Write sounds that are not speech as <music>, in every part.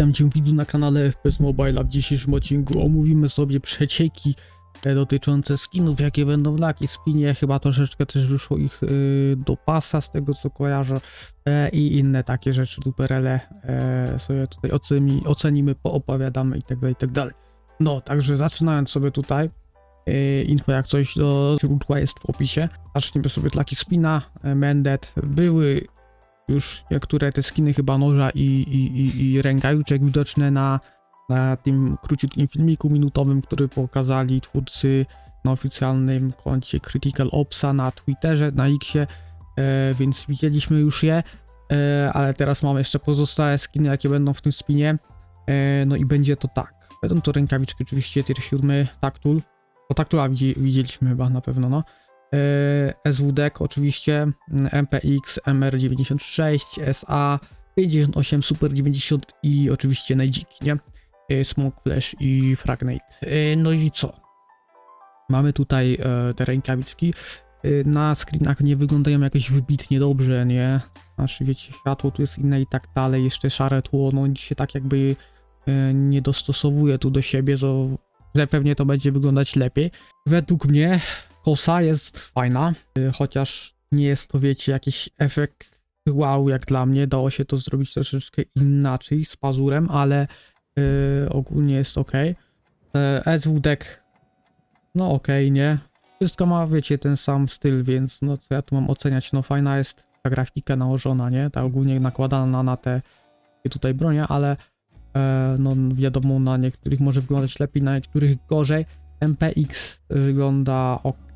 Witam Cię widzu na kanale FPS Mobile, a w dzisiejszym odcinku omówimy sobie przecieki e, dotyczące skinów, jakie będą w Lucky Spinie, chyba troszeczkę też wyszło ich y, do pasa z tego co kojarzę e, i inne takie rzeczy, duperele e, sobie tutaj oceni, ocenimy, poopowiadamy i tak dalej, i tak. No, także zaczynając sobie tutaj, e, info jak coś do źródła jest w opisie, zaczniemy sobie od Lucky Spina, e, Mendet, były już niektóre te skiny chyba noża i, i, i, i rękawiczek widoczne na, na tym króciutkim filmiku minutowym, który pokazali twórcy na oficjalnym koncie Critical Opsa na Twitterze, na Xie, e, więc widzieliśmy już je, e, ale teraz mamy jeszcze pozostałe skiny, jakie będą w tym spinie, e, no i będzie to tak. Będą to rękawiczki oczywiście tier 7 Taktul, o Taktula widzi, widzieliśmy chyba na pewno, no. E, SWD oczywiście, MPX, MR96, SA, 58, Super 90 i oczywiście Najdziki, nie? E, Smoke Flash i Fragnate. E, No i co? Mamy tutaj te rękawiczki. Na screenach nie wyglądają jakoś wybitnie dobrze, nie? Znaczy wiecie, światło tu jest inne i tak dalej, jeszcze szare tło, no się tak jakby nie dostosowuje tu do siebie, że pewnie to będzie wyglądać lepiej. Według mnie kosa jest fajna, y, chociaż nie jest to, wiecie, jakiś efekt wow jak dla mnie. Dało się to zrobić troszeczkę inaczej z pazurem, ale y, ogólnie jest ok. SW deck, no ok, nie? Wszystko ma, wiecie, ten sam styl, więc no co ja tu mam oceniać? No fajna jest ta grafika nałożona, nie? Ta ogólnie nakładana na te tutaj bronie, ale e, no wiadomo, na niektórych może wyglądać lepiej, na niektórych gorzej. MPX wygląda ok.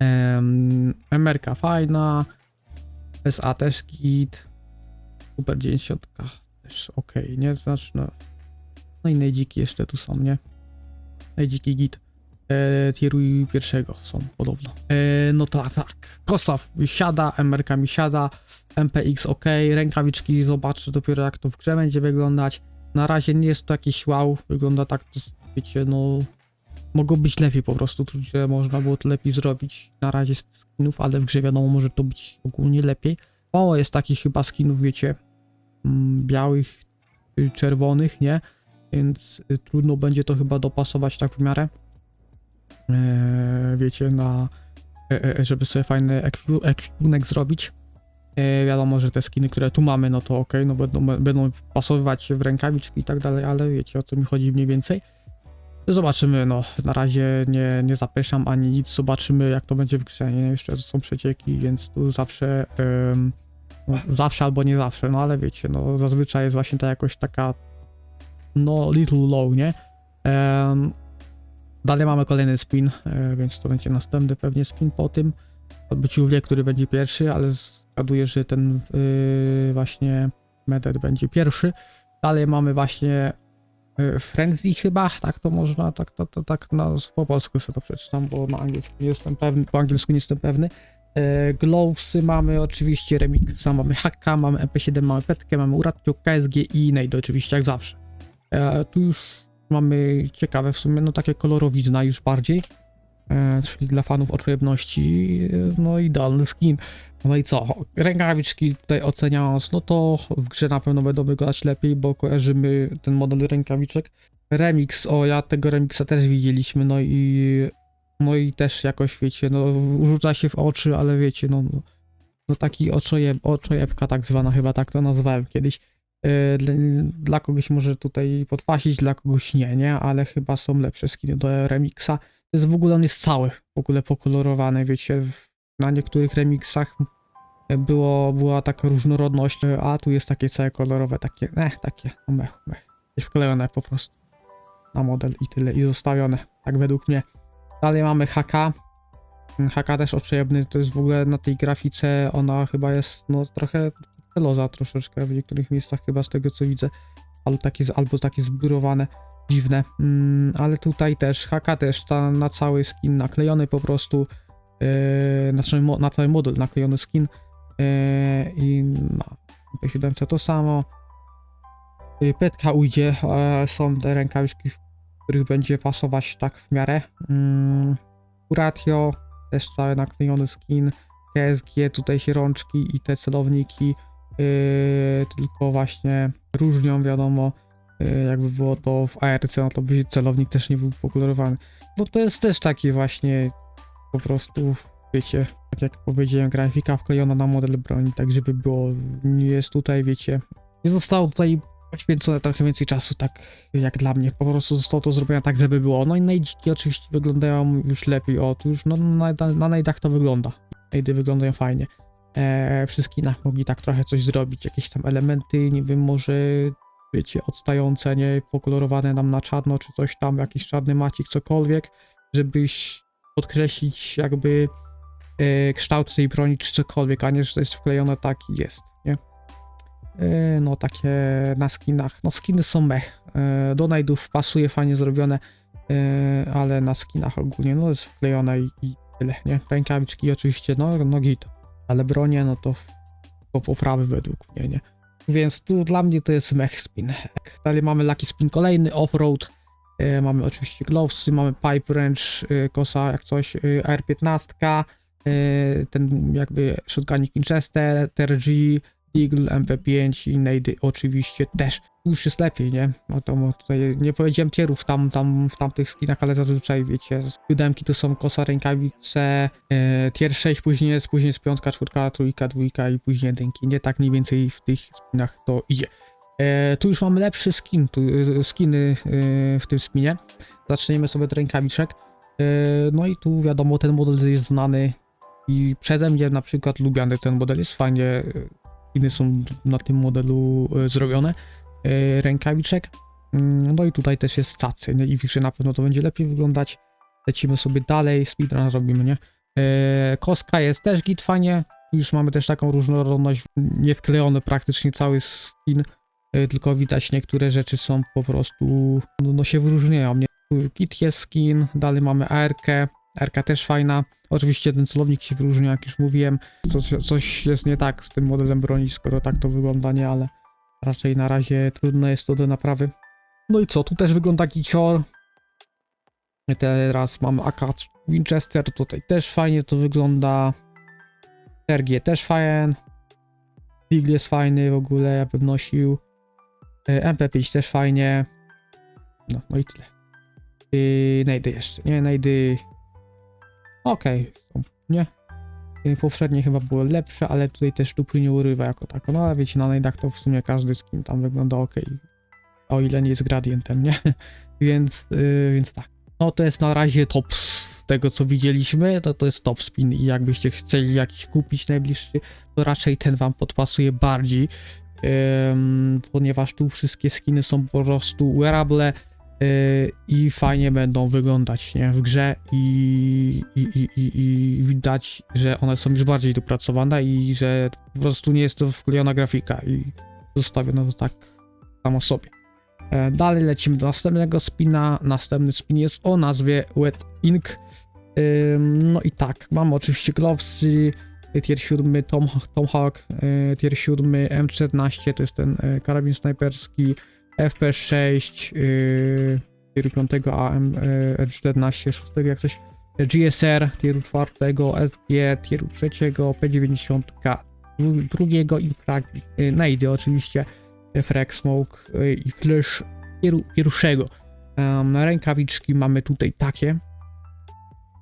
Um, MRK fajna. SA też git. Super 90 też ok, nie? Znaczy no. No i najdziki jeszcze tu są, nie? Najdziki git. E, tieru pierwszego są podobno. E, no tak, tak. Kosa siada, MRK mi siada. MPX ok, rękawiczki zobaczę dopiero jak to w grze będzie wyglądać. Na razie nie jest to jakiś wow, wygląda tak, to, wiecie, no mogło być lepiej po prostu, czuć, że można było to lepiej zrobić na razie z skinów, ale w grze wiadomo może to być ogólnie lepiej. Mało jest takich chyba skinów, wiecie, mm, białych, czerwonych, nie? Więc y, trudno będzie to chyba dopasować tak w miarę. Eee, wiecie, na e, e, żeby sobie fajny ekwipu- ekwipunek zrobić. E, wiadomo, że te skiny, które tu mamy, no to ok, no będą, będą pasować w rękawiczki i tak dalej, ale wiecie o co mi chodzi mniej więcej. Zobaczymy, no na razie nie, nie zapeszam ani nic, zobaczymy jak to będzie w grze, nie? Jeszcze są przecieki, więc tu zawsze, em, no, zawsze albo nie zawsze, no ale wiecie, no zazwyczaj jest właśnie ta jakoś taka, no little low, nie? Em, dalej mamy kolejny spin, e, więc to będzie następny pewnie spin po tym odbyciu wie, który będzie pierwszy, ale zgaduję, że ten y, właśnie Medet będzie pierwszy. Dalej mamy właśnie Frenzy chyba, tak to można, tak to, to tak no, po polsku sobie to przeczytam, bo na angielsku nie jestem pewny, po angielsku nie jestem pewny. E, Glowsy mamy oczywiście, Remixa, mamy Haka, mamy MP7, mamy Petkę, mamy Uratio, KSG i Nade oczywiście jak zawsze. E, tu już mamy ciekawe w sumie, no takie kolorowizna już bardziej, czyli dla fanów oczojebności, e, no idealny skin. No i co? Rękawiczki tutaj oceniając, no to w grze na pewno będą wyglądać lepiej, bo kojarzymy ten model rękawiczek. Remix, o ja tego remixa też widzieliśmy, no i no i też jakoś wiecie, no rzuca się w oczy, ale wiecie, no, no, no taki oczojeb, oczojebka tak zwana, chyba tak to nazwałem kiedyś. Yy, dla, dla kogoś może tutaj podpasić, dla kogoś nie, nie, ale chyba są lepsze skiny do remixa. Jest w ogóle, on jest cały w ogóle pokolorowany, wiecie, na niektórych remixach było, była taka różnorodność, a tu jest takie całe kolorowe, takie, eh, takie, no mech, mech, Jakieś wklejone po prostu na model i tyle, i zostawione, tak według mnie. Dalej mamy HK. HK też oczojebny, to jest w ogóle na tej grafice, ona chyba jest no trochę celoza troszeczkę w niektórych miejscach chyba z tego co widzę, albo takie, albo takie zbiurowane, dziwne, mm, ale tutaj też HK też ta, na cały skin naklejony po prostu, yy, na, cały mo- na cały model naklejony skin yy, i na P7C to samo. Yy, Petka ujdzie, ale są te rękawiczki, w których będzie pasować tak w miarę. Mm, Uratio, też cały naklejony skin. KSG, tutaj się rączki i te celowniki. Yy, tylko właśnie różnią, wiadomo. Y, Jakby było to w ARC, no to by celownik też nie był pokolorowany. No to jest też taki właśnie po prostu, wiecie, tak jak powiedziałem, grafika wklejona na model broni, tak żeby było, nie jest tutaj, wiecie, nie zostało tutaj poświęcone trochę więcej czasu, tak jak dla mnie, po prostu zostało to zrobione tak, żeby było, no i najdziki oczywiście wyglądają już lepiej, o, tu już no, na, na, na najdach to wygląda, najdy wyglądają fajnie, e, przy skinach mogli tak trochę coś zrobić, jakieś tam elementy, nie wiem, może wiecie, odstające, nie, pokolorowane nam na czarno, czy coś tam, jakiś czarny macik, cokolwiek, żebyś podkreślić jakby e, kształt tej broni, czy cokolwiek, a nie, że to jest wklejone tak i jest, nie? E, no takie na skinach, no skiny są mech, e, do najdów pasuje, fajnie zrobione, e, ale na skinach ogólnie, no jest wklejone i, i tyle, nie? Rękawiczki oczywiście, no, no git, ale bronie, no to, to poprawy według mnie, nie? Więc tu dla mnie to jest mech spin. Dalej mamy Lucky Spin kolejny, Offroad. E, mamy oczywiście Glovesy, mamy Pipe Wrench, e, kosa jak coś, e, AR-15, e, ten jakby shotgunik Winchester, TRG, Deagle, MP5 i Nady oczywiście też. Już jest lepiej, nie? No to tutaj nie powiedziałem tierów tam, tam w tamtych skinach, ale zazwyczaj wiecie, siódemki to są kosa, rękawice, e, tier 6 później jest, później jest piątka, czwórka, trójka, dwójka i później jedynki. Nie tak mniej więcej w tych skinach to idzie. E, tu już mamy lepszy skin, tu, e, skiny e, w tym spinie. Zaczniemy sobie od rękawiczek. No i tu wiadomo, ten model jest znany i przeze mnie na przykład lubiany ten model jest fajnie. E, Skiny są na tym modelu e, zrobione. E, rękawiczek. Mm, No i tutaj też jest cacy, nie? I wiszę na pewno to będzie lepiej wyglądać. Lecimy sobie dalej, speedrun robimy, nie? E, Koska jest też git fajnie. Tu już mamy też taką różnorodność, nie wklejony praktycznie cały skin, tylko widać niektóre rzeczy są po prostu, no, no się wyróżniają, nie? Git jest skin, dalej mamy ARK, ARK też fajna. Oczywiście ten celownik się wyróżnia, jak już mówiłem. Coś, coś jest nie tak z tym modelem broni, skoro tak to wygląda, nie? Ale raczej na razie trudno jest to do naprawy. No i co, tu też wygląda gicior. Teraz mamy AK Winchester, tutaj też fajnie to wygląda. RG też fajny. Deagle jest fajny w ogóle, ja bym nosił. E, MP5 też fajnie. No, no i tyle. Yy, najdy jeszcze, nie, najdy. Okej, są, nie. Yy, Poprzednie chyba było lepsze, ale tutaj też dupy nie urywa jako tako. No ale wiecie, na najdach to w sumie każdy skin tam wygląda ok. O ile nie jest gradientem, nie? <laughs> więc, yy, więc tak. No to jest na razie top z tego co widzieliśmy, to to jest top spin i jakbyście chcieli jakiś kupić najbliższy, to raczej ten wam podpasuje bardziej, Ym, ponieważ tu wszystkie skiny są po prostu wearable yy, i fajnie będą wyglądać nie, w grze i, i, i, i, widać, że one są już bardziej dopracowane i że po prostu nie jest to wklejona grafika i zostawiono to tak samo sobie. E, Dalej lecimy do następnego spina. Następny spin jest o nazwie Wet Ink. Ym, No i tak, mamy oczywiście Glovesy, tier 7 Tom, Tomahawk, y, tier 7 M14 to jest ten karabin snajperski, FP6, y, tier 5 AM, y, R14, 6 jak coś, GSR, tier 4, SG, tier 3, P90, dru- drugiego i frag, y, Nade oczywiście, Frag Smoke y, i Flash tieru, pierwszego. Um, rękawiczki mamy tutaj takie,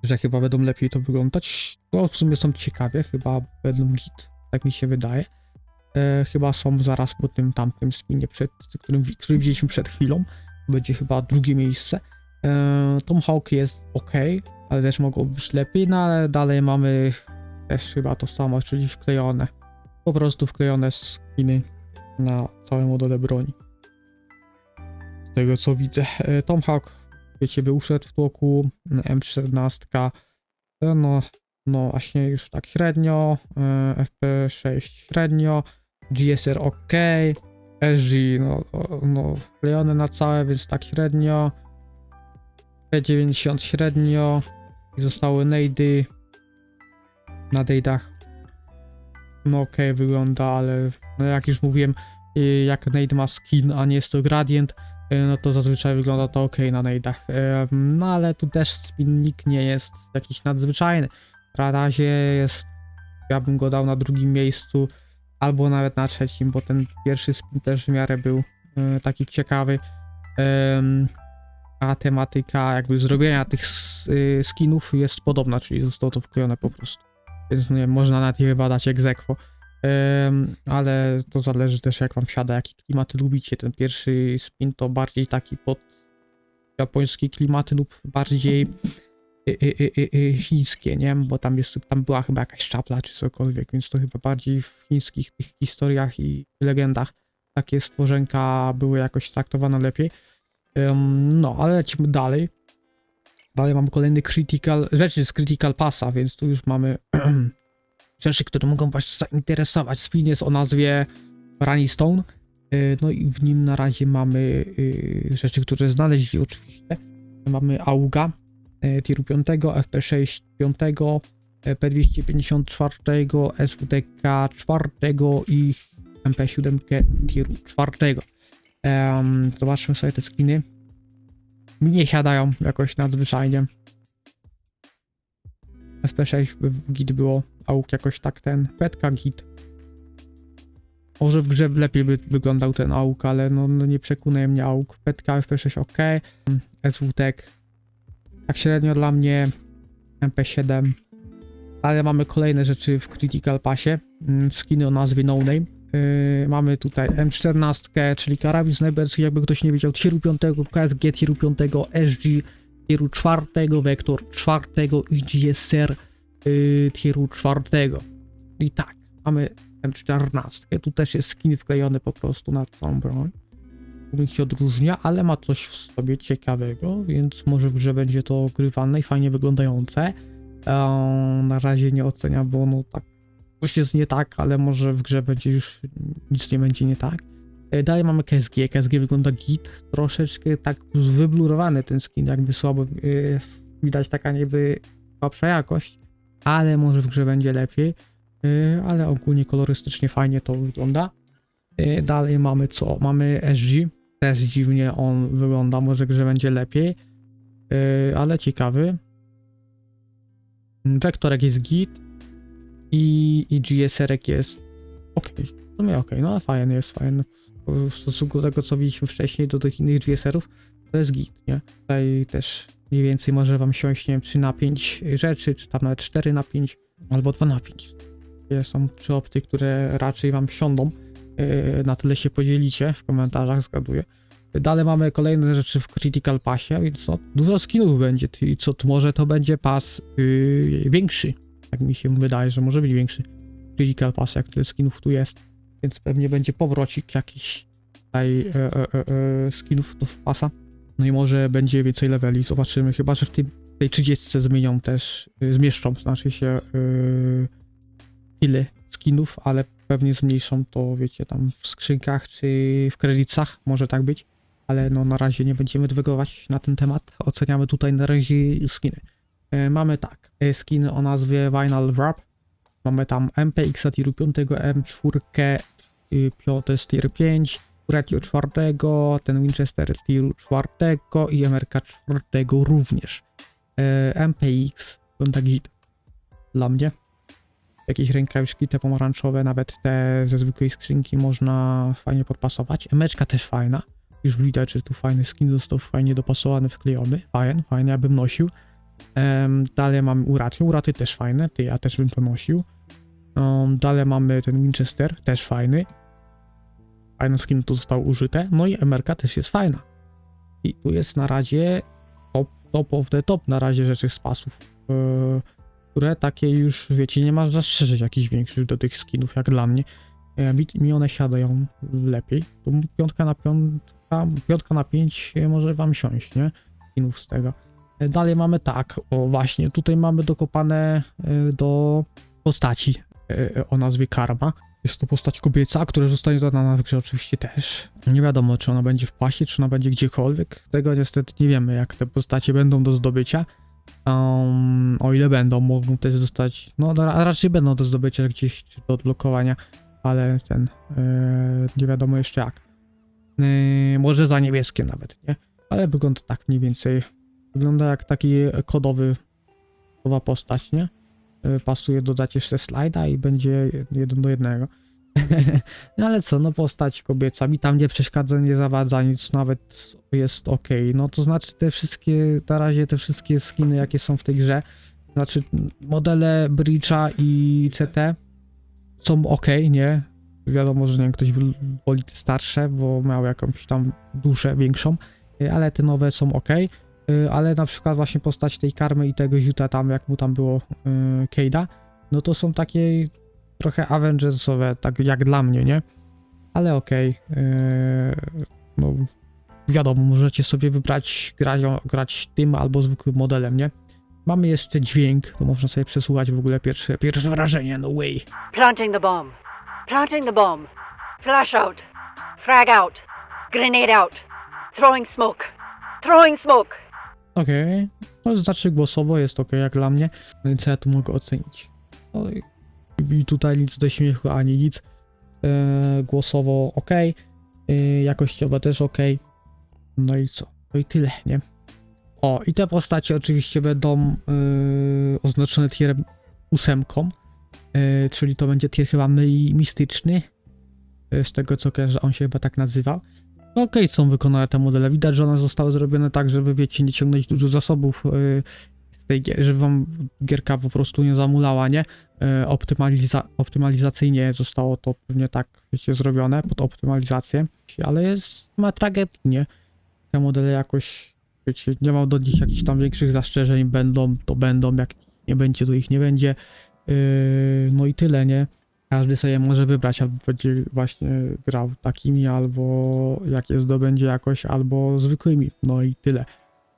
że chyba będą lepiej to wyglądać. No w sumie są ciekawie, chyba będą git, tak mi się wydaje. E, chyba są zaraz po tym tamtym spinie, przed, którym, który widzieliśmy przed chwilą. Będzie chyba drugie miejsce. E, Tomahawk jest ok, ale też mogło być lepiej, no ale dalej mamy też chyba to samo, czyli wklejone. Po prostu wklejone skiny na całe modele broni. Z tego co widzę. E, Tomahawk wiecie, by uszedł w tłoku, M14, e, no, no właśnie już tak średnio, e, FP6 średnio, GSR ok, SG no, no wklejone na całe, więc tak średnio, P90 średnio i zostały nady na nade'ach. No okej, wygląda, ale no jak już mówiłem, jak nade ma skin, a nie jest to gradient, y, no to zazwyczaj wygląda to ok na nade'ach. Ym, No ale tu też spinnik nie jest jakiś nadzwyczajny. Razie jest, ja bym go dał na drugim miejscu. albo nawet na trzecim, bo ten pierwszy spin też w miarę był e, taki ciekawy. Em, a tematyka jakby zrobienia tych y, skinów jest podobna, czyli zostało to wklejone po prostu. Więc nie można nawet je wybadać egzekwo. Em, ale to zależy też jak wam wsiada, jakie klimaty lubicie. Ten pierwszy spin to bardziej taki pod japońskie klimaty lub bardziej y, y, y, y, y, chińskie, nie? Bo tam jest, tam była chyba jakaś czapla czy cokolwiek, więc to chyba bardziej w chińskich tych historiach i legendach takie stworzenka były jakoś traktowane lepiej. No, ale lecimy dalej. Dalej mamy kolejny critical, rzeczy z critical passa, więc tu już mamy <clears throat> rzeczy, które mogą was zainteresować. Spin jest o nazwie Runny Stone. Y, No i w nim na razie mamy y, rzeczy, które znaleźli oczywiście. Mamy Auga y, tieru 5, FP6 5, y, P254, SWTK 4 i MP7 tieru 4. Em, zobaczmy sobie te skiny. Mi nie siadają jakoś nadzwyczajnie. FP6 by git było, AUK jakoś tak ten, petka git. Może w grze lepiej by wyglądał ten AUK, ale no, no nie przekonuje mnie AUK. Petka FP6 ok, SWTek tak średnio dla mnie, MP7. Ale mamy kolejne rzeczy w Critical Passie, mm, skiny o nazwie No Name. Yy, mamy tutaj M14, czyli karabin snajperski, jakby ktoś nie wiedział, tieru 5, KSG tieru 5, SG tieru 4, Vektor 4 i GSR yy, tieru 4. I tak, mamy M14, tu też jest skin wklejony po prostu na tą broń. Który się odróżnia, ale ma coś w sobie ciekawego, więc może w grze będzie to grywalne i fajnie wyglądające. Eee, na razie nie oceniam, bo no tak coś jest nie tak, ale może w grze będzie już nic nie będzie nie tak. E, Dalej mamy KSG. KSG wygląda git, troszeczkę tak wyblurowany ten skin, jakby słabo e, jest widać taka niby słabsza jakość, ale może w grze będzie lepiej. E, Ale ogólnie kolorystycznie fajnie to wygląda. E, Dalej mamy co? Mamy SG. Też dziwnie on wygląda, może grze będzie lepiej, E, ale ciekawy. Wektorek jest git i, i GSR jest ok. W sumie ok, no ale fajny jest, fajny. W stosunku do tego, co widzieliśmy wcześniej, do tych innych GSR-ów, to jest git, nie? Tutaj też mniej więcej może wam siąść, nie wiem, 3 na 5 rzeczy, czy tam nawet 4 na 5, albo 2 na 5. Są trzy opty, które raczej wam siądą. Yy, Na tyle się podzielicie w komentarzach, zgaduję. Dalej mamy kolejne rzeczy w Critical Passie, więc no, dużo skinów będzie. I co może to będzie pas yy, większy. Tak mi się wydaje, że może być większy. Critical Pass, jak tyle skinów tu jest. Więc pewnie będzie powrocik jakiś tutaj e, e, e, e, skinów do pasa. No i może będzie więcej leveli, zobaczymy. Chyba, że w tej, tej 30 zmienią też, y, zmieszczą, znaczy się y, ile skinów, ale pewnie zmniejszą to, wiecie, tam w skrzynkach czy w kredytach, może tak być. Ale no na razie nie będziemy dywagować na ten temat. Oceniamy tutaj na razie skiny. E, mamy tak, e, skiny o nazwie Vinyl Wrap. Mamy tam MPX tieru 5, M4, y, pio- to jest tier 5, Radio 4, ten Winchester tieru 4 i MRK 4 również. E, MPX wygląda git dla mnie. Jakieś rękawiczki te pomarańczowe, nawet te ze zwykłej skrzynki można fajnie podpasować. Emeczka też fajna. Już widać, że tu fajny skin został fajnie dopasowany, wklejony. Fajny, fajny, ja bym nosił. Em, dalej mamy Uraty. Uraty też fajne, ty ja też bym to nosił. Um, dalej mamy ten Winchester, też fajny. Fajne skin tu zostało użyte. No i MRK też jest fajna. I tu jest na razie top, top of the top na razie rzeczy z pasów. e, które takie już, wiecie, nie ma zastrzeżeń jakichś większych do tych skinów, jak dla mnie. E, mi, one siadają lepiej. Piątka na piątka, piątka na pięć może wam siąść, nie? Skinów z tego. E, Dalej mamy tak, o właśnie, tutaj mamy dokopane e, do postaci o nazwie Karma. Jest to postać kobieca, która zostanie dodana w grze oczywiście też. Nie wiadomo, czy ona będzie w pasie, czy ona będzie gdziekolwiek. Tego niestety nie wiemy, jak te postacie będą do zdobycia. Um, o ile będą, mogą też zostać, no ra- raczej będą do zdobycia gdzieś, czy do odblokowania, ale ten, e, nie wiadomo jeszcze jak. E, może za niebieskie nawet, nie? Ale wygląda tak mniej więcej. Wygląda jak taki kodowy, kodowa postać, nie? Y, pasuje dodać jeszcze slajda i będzie jeden do jednego. <laughs> no ale co, no postać kobieca, mi tam nie przeszkadza, nie zawadza, nic nawet jest ok. No to znaczy te wszystkie, na razie te wszystkie skiny, jakie są w tej grze, znaczy modele Breacha i CT są ok, nie? Wiadomo, że nie wiem, ktoś wol- woli te starsze, bo miał jakąś tam duszę większą, y, ale te nowe są ok. Y, Ale na przykład właśnie postać tej karmy i tego Juta tam, jak mu tam było y, Kejda, no to są takie trochę Avengersowe, tak jak dla mnie, nie? Ale okej. yy, no, wiadomo, możecie sobie wybrać, grać, grać tym albo zwykłym modelem, nie? Mamy jeszcze dźwięk, to można sobie przesłuchać w ogóle pierwsze, pierwsze wrażenie, no way. Planting the bomb. Planting the bomb. Flash out. Frag out. Grenade out. Throwing smoke. Throwing smoke. Okej, no to znaczy głosowo jest ok jak dla mnie, no i co ja tu mogę ocenić? No i, tutaj nic do śmiechu ani nic, yy, głosowo ok, yy, jakościowo też ok, no i co? No i tyle, nie? O, i te postacie oczywiście będą yy, oznaczone tierem ósemką, yy, czyli to będzie tier chyba mi- mistyczny, yy, z tego co kojarzę, on się chyba tak nazywał. No okej, są wykonane te modele. Widać, że one zostały zrobione tak, żeby wiecie, nie ciągnąć dużo zasobów z tej gier, żeby wam gierka po prostu nie zamulała, nie? Yy, optymaliza optymalizacyjnie zostało to pewnie tak, wiecie, zrobione pod optymalizację, ale jest, ma tragedii, nie? Te modele jakoś, wiecie, nie mam do nich jakichś tam większych zastrzeżeń, będą, to będą, jak nie będzie, to ich nie będzie. Yy, no i tyle, nie? Każdy sobie może wybrać, albo będzie właśnie grał takimi, albo jakie zdobędzie jakoś, albo zwykłymi. No i tyle.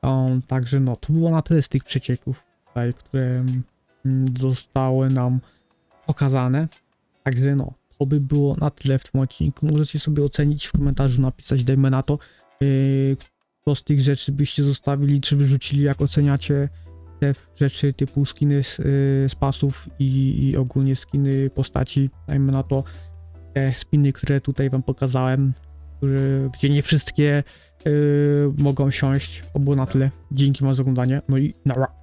Um, także no, to było na tyle z tych przecieków, tutaj, które mm, zostały nam pokazane. Także no, to by było na tyle w tym odcinku. Możecie sobie ocenić w komentarzu, napisać, dajmy na to, yy, kto z tych rzeczy byście zostawili, czy wyrzucili, jak oceniacie te rzeczy typu skiny z, y, z pasów i, i ogólnie skiny postaci, dajmy na to te spiny, które tutaj wam pokazałem, które, gdzie nie wszystkie y, mogą siąść. Było na tyle. Dzięki wam za oglądanie. No i nara.